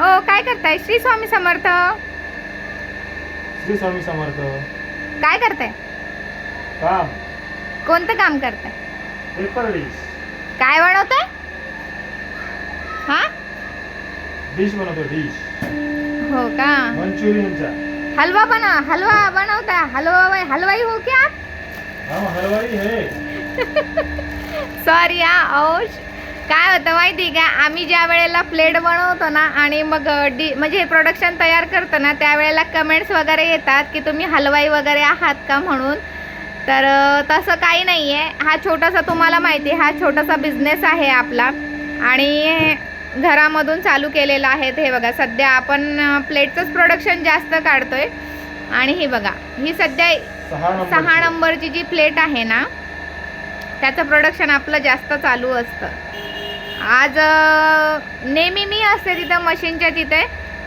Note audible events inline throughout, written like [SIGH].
ओ काय करताय? श्री स्वामी समर्थ. श्री स्वामी समर्थ. काय करताय? काम. कोणतं काम करताय? पेपर डिश काय बनवताय? हा? डिश बनवतो डिश. हो का? मंचुरियनचा हलवा बना हलवा बनवता. हलवा हलवाई हो क्या? हम हलवाई है. सॉरी [LAUGHS] हा अहो काय होतं माहिती का? आम्ही ज्या वेळेला प्लेट बनवतो ना आणि मग डी म्हणजे हे प्रोडक्शन तयार करतो ना त्यावेळेला कमेंट्स वगैरे येतात की तुम्ही हलवाई वगैरे आहात का म्हणून? तर तसं काही नाही आहे हा छोटासा तुम्हाला माहिती आहे हा छोटासा बिझनेस आहे आपला. आणि घरामधून चालू केलेला आहे हे बघा. सध्या आपण प्लेटचंच प्रोडक्शन जास्त काढतोय. आणि ही बघा ही सध्या सहा नंबरची जी प्लेट आहे ना त्याचं प्रोडक्शन आपलं जास्त चालू असतं. आज नेहमी मी असते तिथं मशीनच्या तिथे.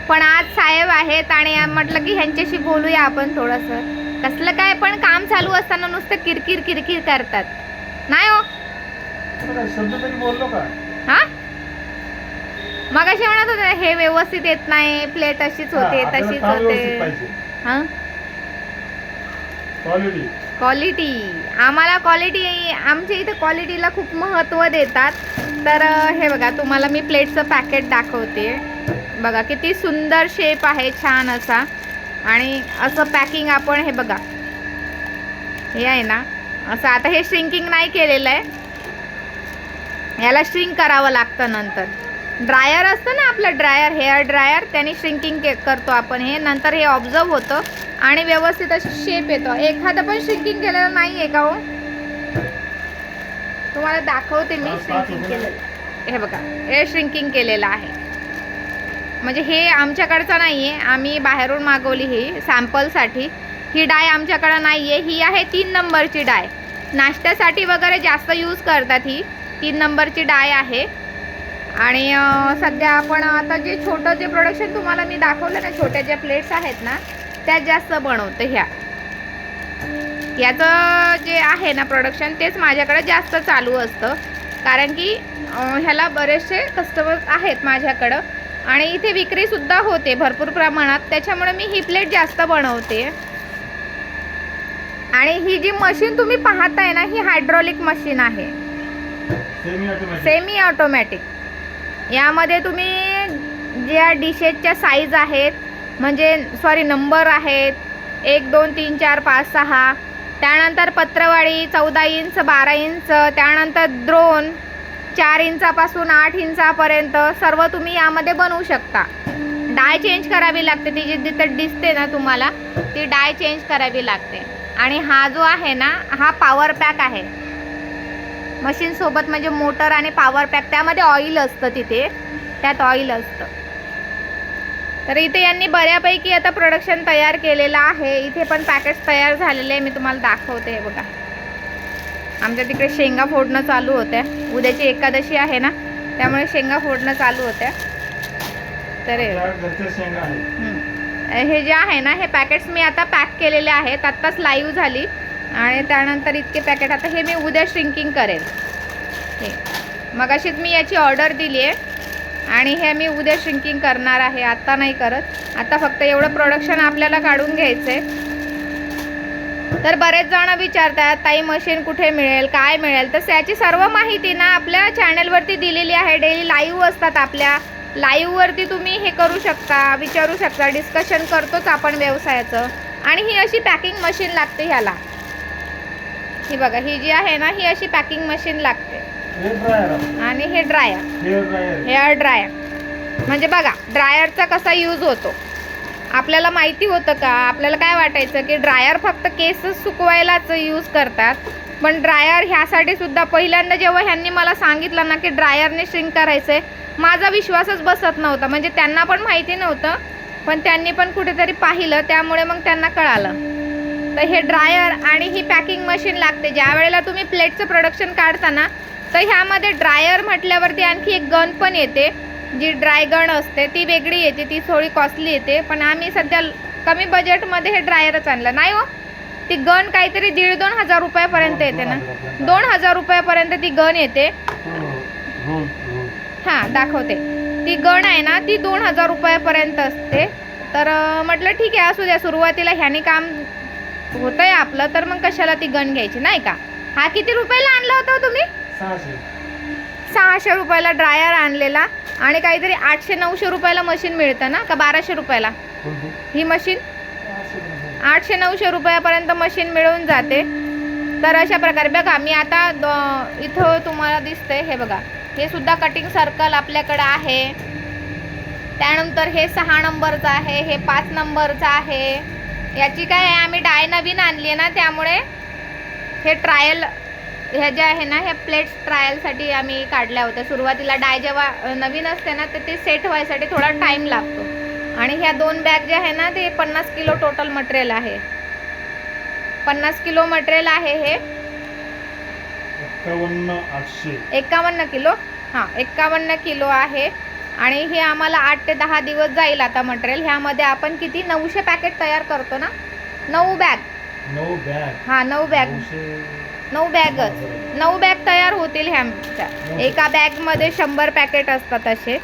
पण आज साहेब आहेत आणि म्हटलं की ह्यांच्याशी बोलूया आपण थोडंसं. कसलं काय पण काम चालू असताना नुसतं किरकिर किरकिर करतात. नाही हो. हा? मग अशी म्हणत होते हे व्यवस्थित येत नाही प्लेट अशीच होते तशीच होते. हा? क्वालिटी क्वालिटी आम्हाला क्वालिटी आमच्या इथं क्वालिटीला खूप महत्त्व देतात. तर हे बघा तुम्हाला मी प्लेटचं पॅकेट दाखवते. बघा किती सुंदर शेप आहे छान असा. आणि असं पॅकिंग आपण हे बघा. हे आहे ना असं आता हे श्रिंकिंग नाही केलेलं आहे. याला श्रिंक करावं लागतं नंतर. ड्रायर असतं ना आपलं ड्रायर हेअर ड्रायर त्याने श्रिंकिंग के करतो आपण. हे नंतर हे ऑब्झर्व होतं आणि व्यवस्थित अशी शेप येतो. एखादं पण श्रिंकिंग केलेलं नाही आहे का हो? तुम्हाला दाखवते मी श्रिंकिंग केलेलं. हे बघा हे श्रिंकिंग केलेलं आहे. म्हणजे हे आमच्याकडचं नाही आहे आम्ही बाहेरून मागवली ही सॅम्पलसाठी ही डाय आमच्याकडं नाही आहे ही आहे तीन नंबरची डाय. नाश्त्यासाठी वगैरे जास्त यूज करतात ही. तीन नंबरची डाय आहे. आणि सध्या आपण आता जे छोटं जे प्रोडक्शन तुम्हाला मी दाखवलं ना छोट्या ज्या प्लेट्स आहेत ना त्या जास्त बनवते ह्या. याचं जे आहे ना प्रोडक्शन तेच माझ्याकडे जास्त चालू असतं. कारण की ह्याला बरेचसे कस्टमर्स आहेत माझ्याकडं. आणि इथे विक्रीसुद्धा होते भरपूर प्रमाणात. त्याच्यामुळे मी ही प्लेट जास्त बनवते. आणि ही जी मशीन तुम्ही पाहताय ना ही हायड्रॉलिक मशीन आहे. सेमी ऑटोमॅटिक सेमी ऑटोमॅटिक यामध्ये तुम्ही ज्या डिशेसच्या साईज आहेत म्हणजे सॉरी नंबर आहेत एक दोन तीन चार पाच सहा त्यानंतर पत्रवाळी चौदा इंच बारा इंच त्यानंतर द्रोण चार इंचापासून आठ इंचापर्यंत सर्व तुम्ही यामध्ये बनवू शकता. डाय चेंज करावी लागते ती जी तिथं दिसते ना तुम्हाला ती डाय चेंज करावी लागते. आणि हा जो आहे ना हा पॉवर पॅक आहे. मशीनसोबत म्हणजे मोटर आणि पॉवर पॅक त्यामध्ये ऑइल असतं तिथे. त्यात ऑइल असतं. तर इथे यांनी बऱ्यापैकी आता प्रोडक्शन तयार केलेलं आहे. इथे पण पॅकेट्स तयार झालेले आहे. मी तुम्हाला दाखवते हे बघा. आमच्या तिकडे शेंगा फोडणं चालू होत्या. उद्याची एकादशी आहे ना त्यामुळे शेंगा फोडणं चालू होत्या. तर हे. हे जे आहे ना हे पॅकेट्स मी आता पॅक केलेले आहेत. आत्ताच लाईव्ह झाली. आणि त्यानंतर इतके पॅकेट आता हे मी उद्या श्रिंकिंग करेल हे. मग अशीच मी याची ऑर्डर दिली आहे आणि हे मी उद्या श्रिंकिंग करणार आहे आत्ता नाही करत. आता फक्त एवढं प्रोडक्शन आपल्याला काढून घ्यायचं आहे तर बरेच जण विचारतात ताई मशीन कुठे मिळेल? काय मिळेल? तर त्याची सर्व माहिती ना आपल्या चॅनलवरती दिलेली आहे. डेली लाईव्ह असतात आपल्या. लाईव्हवरती तुम्ही हे करू शकता विचारू शकता. डिस्कशन करतोच आपण व्यवसायाचं. आणि ही अशी पॅकिंग मशीन लागते ह्याला. ही बघा ही जी आहे ना ही अशी पॅकिंग मशीन लागते. आणि हे ड्रायर हेअर ड्रायर म्हणजे बघा ड्रायरचा कसा यूज होतो? आपल्याला माहिती होतं का? आपल्याला काय वाटायचं की ड्रायर फक्त केसच सुकवायलाच यूज करतात. पण ड्रायर ह्यासाठी सुद्धा पहिल्यांदा जेव्हा ह्यांनी मला सांगितलं ना की ड्रायरने श्रिंक करायचं आहे माझा विश्वासच बसत नव्हता. म्हणजे त्यांना पण माहिती नव्हतं पण त्यांनी पण कुठेतरी पाहिलं. त्यामुळे मग त्यांना कळालं. तर हे ड्रायर आणि ही पॅकिंग मशीन लागते. ज्या वेळेला तुम्ही प्लेटचं प्रोडक्शन काढताना तर ह्यामध्ये ड्रायर म्हटल्यावरती आणखी एक गन पण येते. जी ड्राय गन असते ती वेगळी येते ती थोडी कॉस्टली येते. पण आम्ही सध्या कमी बजेटमध्ये हे ड्रायरच आणलं. नाही हो ती गन काहीतरी दीड दोन हजार रुपयापर्यंत येते ना. दोन हजार रुपयापर्यंत ती गन येते. हां दाखवते. ती गण आहे ना ती दोन हजार रुपयापर्यंत असते. तर म्हटलं ठीक आहे असू द्या. सुरुवातीला ह्याने काम होतंय आपलं तर मग कशाला ती गण घ्यायची नाही का? हा किती रुपयाला आणला होता हो तुम्ही? सहाशे. रुपयाला ड्रायर आणलेला आणि काहीतरी आठशे नऊशे रुपयाला मशीन मिळतं ना? का बाराशे रुपयाला? ही मशीन. आठशे नऊशे. रुपयापर्यंत मशीन मिळून जाते. तर अशा प्रकारे बघा मी आता इथं तुम्हाला दिसतंय हे बघा. हे सुद्धा कटिंग सर्कल आपल्याकडे आहे. त्यानंतर हे सहा नंबरचं आहे हे पाच नंबरचं आहे. याची काय आम्ही डाय नवीन आणली आहे ना त्यामुळे हे ट्रायल ह्या ज्या आहे ना ह्या प्लेट्स ट्रायलसाठी आम्ही काढल्या होत्या. सुरुवातीला डाय जेव्हा नवीन असते ना तर ते सेट व्हायसाठी थोडा टाईम लागतो. आणि ह्या दोन बॅग ज्या आहे ना ते पन्नास किलो टोटल मटेरियल आहे. पन्नास किलो मटेरियल आहे हे. एकावन्न किलो? हां एकावन्न किलो आहे. आणि हे आम्हाला आठ ते दहा दिवस जाईल आता मटेरियल ह्यामध्ये आपण किती? नऊशे पॅकेट तयार करतो ना? नऊ बॅग नऊ बॅग हां नऊ बॅग नऊ बॅगच नऊ बॅग तयार होतील ह्याच्या. एका बॅगमध्ये शंभर पॅकेट असतात असे.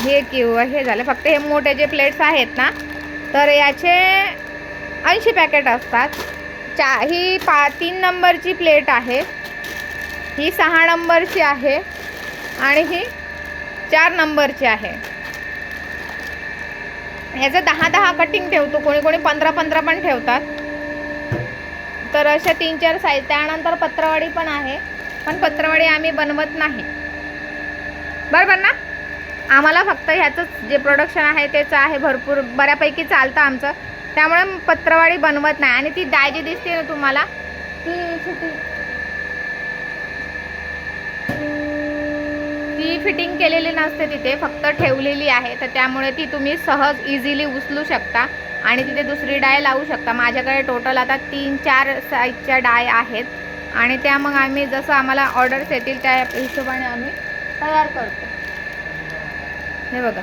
हे किंवा हे झालं. फक्त हे मोठे जे प्लेट्स आहेत ना तर याचे ऐंशी पॅकेट असतात. चा ही पा तीन नंबरची प्लेट आहे. ही सहा नंबरची आहे आणि ही चार नंबरची आहे. याचं दहा दहा कटिंग ठेवतो. कोणी कोणी पंधरा पंधरा पण ठेवतात. तर अशा तीन चार साईज त्यानंतर पत्रवाडी पण आहे. पण पत्रवाडी आम्ही बनवत नाही. बरोबर ना? आम्हाला फक्त ह्याचंच जे प्रोडक्शन आहे तेच आहे भरपूर. बऱ्यापैकी चालतं आमचं. त्यामुळे पत्रवाडी बनवत नाही. आणि ती डाय जी दिसते ना तुम्हाला? ती ती फिटिंग केलेली नसते तिथे. फक्त ठेवलेली आहे. तर त्यामुळे ती तुम्ही सहज इझिली उचलू शकता. आणि तिथे दुसरी डाय लावू शकता. माझ्याकडे टोटल आता तीन चार साईजच्या डाय आहेत. आणि त्या मग आम्ही जसं आम्हाला ऑर्डर्स येतील त्या हिशोबाने आम्ही तयार करतो. हे बघा.